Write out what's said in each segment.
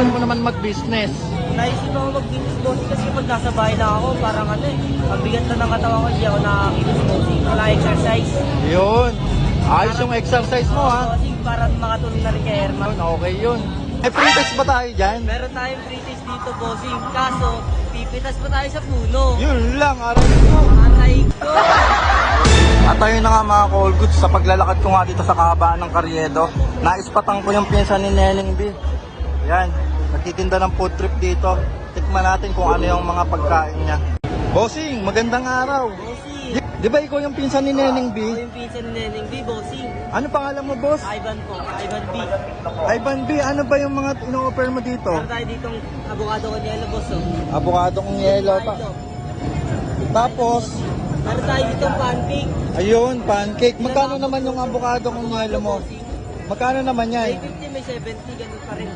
naisipan mo naman mag-business? Naisip ako mag-business bossing kasi kapag nasa bahay lang ako, parang ano eh, ang bigat na ng katawan ko, hindi ako nakakita bossing. Wala exercise. Yun. Ayos yung exercise mo ha. Bossing, para makatulong na rin kay Herman. Yun, okay yun. May free test ba tayo dyan? Meron tayong free taste dito bossing, kaso pipitas pa tayo sa puno. Yun lang, aray mo. Aray ko! At ayun na nga mga call goods, sa paglalakad ko nga dito sa kahabaan ng Karyedo, naispatang ko yung pinsan ni Neneng B. Yan, nagtitinda ng food trip dito. Tikman natin kung ano yung mga pagkain niya. Bossing, magandang araw. Bossing! Di, di ba ikaw yung pinsan ni Neneng B? Ako yung pinsan ni Neneng B, bossing. Ano pangalan mo, boss? Ivan po, Ivan B. Ivan B, ano ba yung mga ino-offer mo dito? Meron tayo ditong avocado kanyelo, boss. Oh. Avocado kong yelo. Ta- tapos, Meron tayo ditong pancake. ayun, pancake. Magkano naman yung avocado kong yelo mo? Bossing. Magkano naman May yan? 50, may 70, ganun pa rin.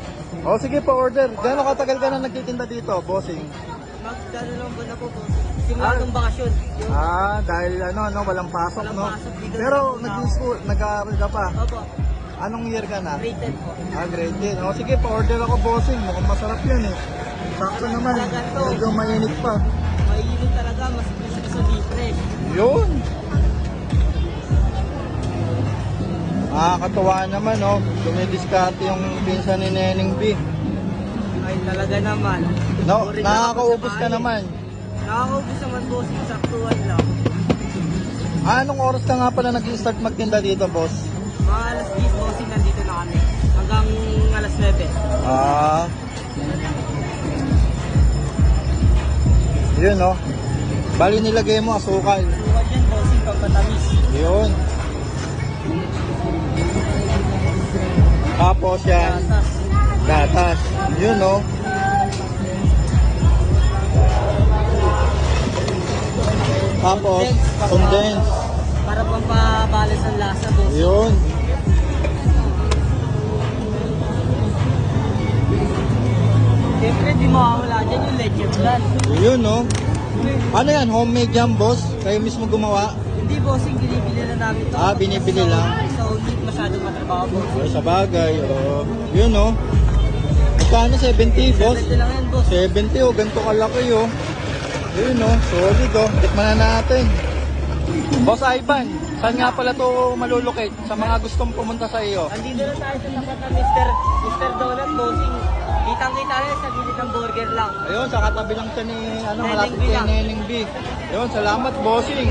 O sige pa order. Gano'ng katagal ka na nagtitinda dito, bossing? Magkano lang ba na po, bossing? Simula ng bakasyon. Yung, Ah, dahil ano, no, walang pasok, Walang no? pasok, dito Pero na- nag-school, nag-aaral ka pa. Opo, Anong year ka na? rated po. Ah, grade 10. O sige, pa-order ako, bossing. Mukhang masarap yan eh. Sakto naman. Talaga to. Medyo mainit pa. Mahilig talaga, mas gusto sa deep fresh. Yun. Nakakatuwa naman, no? Dumidiskarte yung pinsan ni Neneng B. Ay, talaga naman. No, Uri nakakaubos ka naman. Nakakaubos naman, bossing, saktuhan lang. Ah, Anong oras ka nga pala nag-start magtinda dito, boss? Mga alas 10, bossing, nandito na kami. Hanggang alas 9. Ah. Yun, no? Bali nilagay mo asukal. Tuwan yan, bossing, pampatamis. Yun. Tapos yan, Gatas. Yun, no? Tapos, condense. Para pampabalas ang lasa, bossing. Yun. Siyempre, di mawawala dyan yung leche flan. Yun, no? Ano yan? Homemade yan, boss? Kayo mismo gumawa? Hindi, bossing, binibili na namin to. Ah, binibili lang. Sa ulit, masyadong matrabaho, boss. Ay, sa bagay, oh. Yun, no? Magkano 70, boss? 70 lang yan, boss. 70, oh. Ganito kalaki, oh. Yun, no? Solid, oh. Tikman na natin. Boss Ivan, saan nga pala to malulukit sa mga gustong pumunta sa iyo? Andito na tayo sa tapat ng Mr. Mr. Donut, bossing. Kitang-kita na sa gilid ng burger lang. Ayun, sa katabi lang siya ni, ano, malapit B kay. Neneng B. Ayun, salamat, bossing.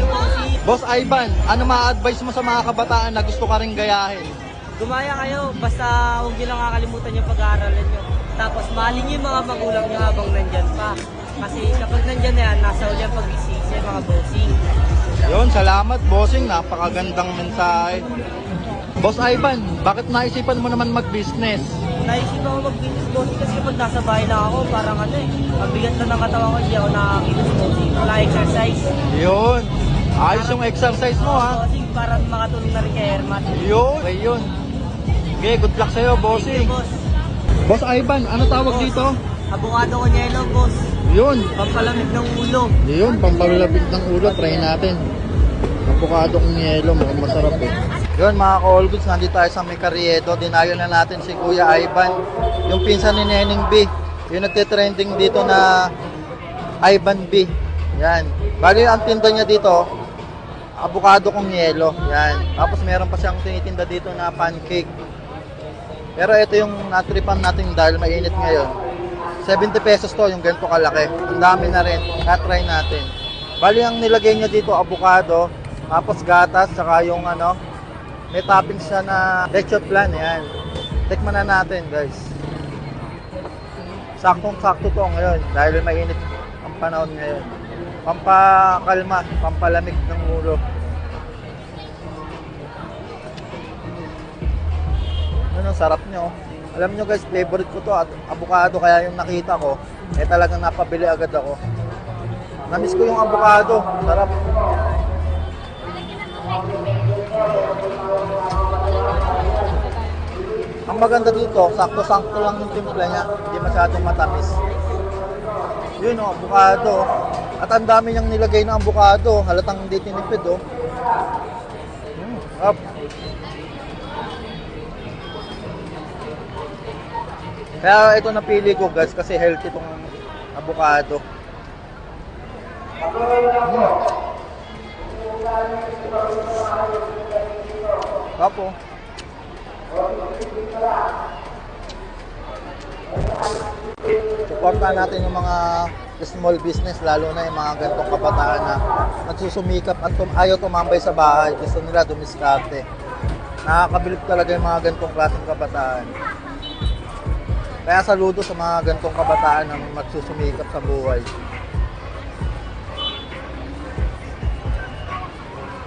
Boss Ivan, ano ma-advise mo sa mga kabataan na gusto ka ring gayahin? gumaya kayo. Basta huwag nyo lang kakalimutan yung pag-aaralan nyo. Tapos mahalin yung mga magulang nyo habang nandyan pa. Kasi kapag nandyan na yan, nasa uli ang pag-isisi, mga bossing. Yun, salamat, bossing. Napakagandang mensahe. Boss Ivan, bakit naisipan mo naman mag-business? Naisip ako mag-business bossing kasi kapag nasa bahay lang ako, parang ano eh, ang bigat na ng katawan ko, hindi ako nakakita sa bossing. Wala exercise. Yun. Ayos yung exercise mo, ha? Bossing, para makatulong na rin kay Herman. Yun. Okay, yun. Okay, good luck sa'yo, Thank bossing. you, boss. Boss Ivan, ano tawag dito? Abogado ko yellow, boss. Yun. Pampalamig ng ulo. Yun, pampalabig ng ulo. Try natin. Avocado kong yelo, mukhang masarap eh. Yun mga ka-all goods, nandito tayo sa may Carriedo. Dinayo na natin si Kuya Ivan. Yung pinsan ni Neneng B. Yung nagtitrending dito na Ivan B. Yan. Bali ang tinda niya dito, avocado kong yelo. Yan. Tapos meron pa siyang tinitinda dito na pancake. Pero ito yung natripan natin dahil mainit ngayon. 70 pesos to, yung ganito kalaki. Ang dami na rin. Na-try natin. Bali, ang nilagay niya dito, avocado, tapos gatas, saka yung ano, may toppings siya na leche flan, yan. Tikman na natin, guys. Saktong-sakto to ngayon, dahil mainit ang panahon ngayon. Pampakalma, pampalamig ng ulo. Ano, sarap nyo. Alam nyo guys, favorite ko to at avocado kaya yung nakita ko, eh talagang napabili agad ako. Namiss ko yung avocado. Sarap. Ang maganda dito, sakto-sakto lang yung timpla niya. Hindi masyadong matamis. Yun o, avocado. At ang dami niyang nilagay na avocado. Halatang hindi tinipid o. Mm, sarap. Kaya ito napili ko guys kasi healthy itong avocado. Mm. Tapo. Supportahan natin yung mga small business, lalo na yung mga ganitong kabataan na nagsusumikap at tum- ayaw tumambay sa bahay. Gusto nila dumiskarte. Nakakabilib talaga yung mga ganitong klaseng kabataan. Kaya saludo sa mga ganitong kabataan na magsusumikap sa buhay.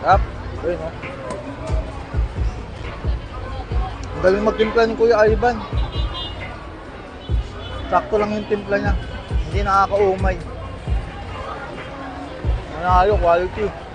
Tap, ayun oh. Galing magtimpla ni Kuya Ivan. Sakto lang yung timpla niya. Hindi nakakaumay. Manalo, quality.